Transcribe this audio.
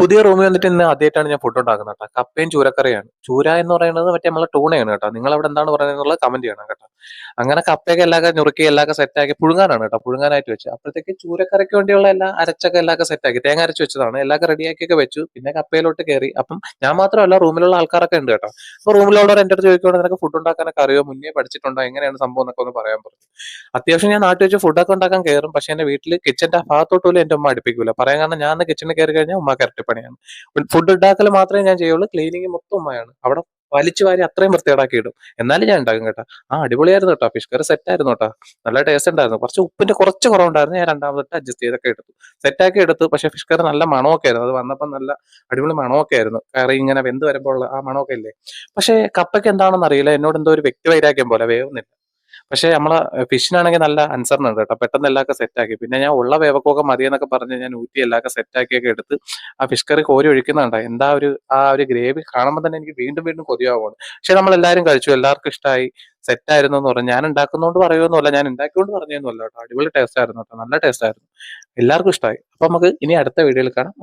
പുതിയ റൂമിൽ വന്നിട്ട് ഇന്ന് ആദ്യമായിട്ടാണ് ഞാൻ ഫുഡ് ഉണ്ടാക്കുന്നത് കേട്ടോ. കപ്പയും ചൂരക്കറിയാണ്. ചൂര എന്ന് പറയുന്നത് മറ്റേ നമ്മളെ ടൂണയാണ് കേട്ടോ. നിങ്ങൾ അവിടെ എന്താണ് പറയുന്നത് എന്നുള്ളത് കമന്റ് ചെയ്യണം കേട്ടോ. അങ്ങനെ കപ്പയൊക്കെ എല്ലാ ഞുറുക്കി സെറ്റ് സെറ്റാക്കി പുഴുങ്ങാനാണ് കേട്ടോ. പുഴുങ്ങാനായിട്ട് വെച്ച് അപ്പോഴത്തേക്ക് ചൂരക്കറിക്ക് വേണ്ടിയുള്ള എല്ലാ അരച്ചൊക്കെ എല്ലാക്കെ സെറ്റാക്കി തേങ്ങ അരച്ച് വെച്ചതാണ്. റെഡിയാക്കി റെഡിയാക്കിയൊക്കെ വെച്ചു. പിന്നെ കപ്പയിലോട്ട് കയറി. അപ്പം ഞാൻ മാത്രമല്ല റൂമിലുള്ള ആൾക്കാരൊക്കെ ഉണ്ട് കേട്ടോ. അപ്പൊ റൂമിലുള്ളവർ എന്റെ അടുത്ത് ചോദിക്കുകയാണെങ്കിൽ നിനക്ക് ഫുഡ് ഉണ്ടാക്കാനൊക്കെ അറിയോ? മുന്നേ പഠിച്ചിട്ടുണ്ടോ? എങ്ങനെയാണ് സംഭവം എന്നൊക്കെ ഒന്ന് പറയാൻ പറഞ്ഞു. അത്യാവശ്യം ഞാൻ നാട്ടിൽ വെച്ച് ഫുഡൊക്കെ ഉണ്ടാക്കാൻ കയറും പക്ഷെ എന്റെ വീട്ടിൽ കിച്ചന്റെ ഭാഗത്തോട്ട് പോലും എന്റെ ഉമ്മ അടുപ്പിക്കൂല. പറയാൻ കാരണം ഞാൻ കിച്ചണിൽ കയറി കഴിഞ്ഞാൽ ഉമ്മ ഇരട്ടിപ്പണിയാണ് ഫുഡ് ഉണ്ടാക്കൽ മാത്രമേ ഞാൻ ചെയ്യുള്ളൂ ക്ലീനിങ് മൊത്തം ഉമ്മയാണ്. അവിടെ വലിച്ചു വാരി അത്രയും വൃത്തികേടാക്കി ഇടും. എന്നാലും ഞാൻ ഉണ്ടാക്കും കേട്ടോ. ആ അടിപൊളിയായിരുന്നു കേട്ടോ. ഫിഷ് കറി സെറ്റായിരുന്നു കേട്ടോ. നല്ല ടേസ്റ്റ് ഉണ്ടായിരുന്നു. കുറച്ച് ഉപ്പിന്റെ കുറച്ച് കുറവുണ്ടായിരുന്നു. ഞാൻ രണ്ടാമതൊട്ട് അഡ്ജസ്റ്റ് ചെയ്തൊക്കെ എടുത്തു. സെറ്റാക്കി എടുത്തു. പക്ഷെ ഫിഷ് കറി നല്ല മണമൊക്കെ ആയിരുന്നു. അത് വന്നപ്പോൾ നല്ല അടിപൊളി മണമൊക്കെ ആയിരുന്നു. കറി ഇങ്ങനെ വെന്ത് വരുമ്പോൾ ആ മണമൊക്കെ ഇല്ലേ? പക്ഷേ കപ്പയ്ക്ക് എന്താണെന്ന് അറിയില്ല എന്നോട് എന്തോ ഒരു വ്യക്തി വൈരാഗ്യം പോലെ വേവുന്നില്ല. പക്ഷെ നമ്മളെ ഫിഷിനാണെങ്കിൽ നല്ല അനുസരണം ഉണ്ട് കേട്ടോ. പെട്ടെന്ന് സെറ്റ് സെറ്റാക്കി പിന്നെ ഞാൻ ഉള്ള വേവക്കൊക്കെ മതിയെന്നൊക്കെ പറഞ്ഞ് ഞാൻ ഊറ്റി എല്ലാവർക്കും സെറ്റാക്കിയൊക്കെ എടുത്ത് ആ ഫിഷ് കറി കോരി ഒഴിക്കുന്നുണ്ട്. എന്താ ഒരു ആ ഒരു ഗ്രേവി കാണുമ്പോൾ തന്നെ എനിക്ക് വീണ്ടും വീണ്ടും കൊതിയാവുകയാണ് പക്ഷെ നമ്മൾ എല്ലാവരും കഴിച്ചു. എല്ലാവർക്കും ഇഷ്ടമായി സെറ്റ് ആയിരുന്നു എന്ന് പറഞ്ഞു. ഞാൻ ഉണ്ടാക്കുന്നതുകൊണ്ട് പറയുമെന്നല്ല ഞാൻ ഉണ്ടാക്കിക്കൊണ്ട് പറഞ്ഞൊന്നുമല്ല കേട്ടോ. അടിപൊളി ടേസ്റ്റ് ആയിരുന്നു കേട്ടോ. നല്ല ടേസ്റ്റ് ആയിരുന്നു. എല്ലാവർക്കും ഇഷ്ടമായി അപ്പൊ നമുക്ക് ഇനി അടുത്ത വീഡിയോയിൽ കാണാം.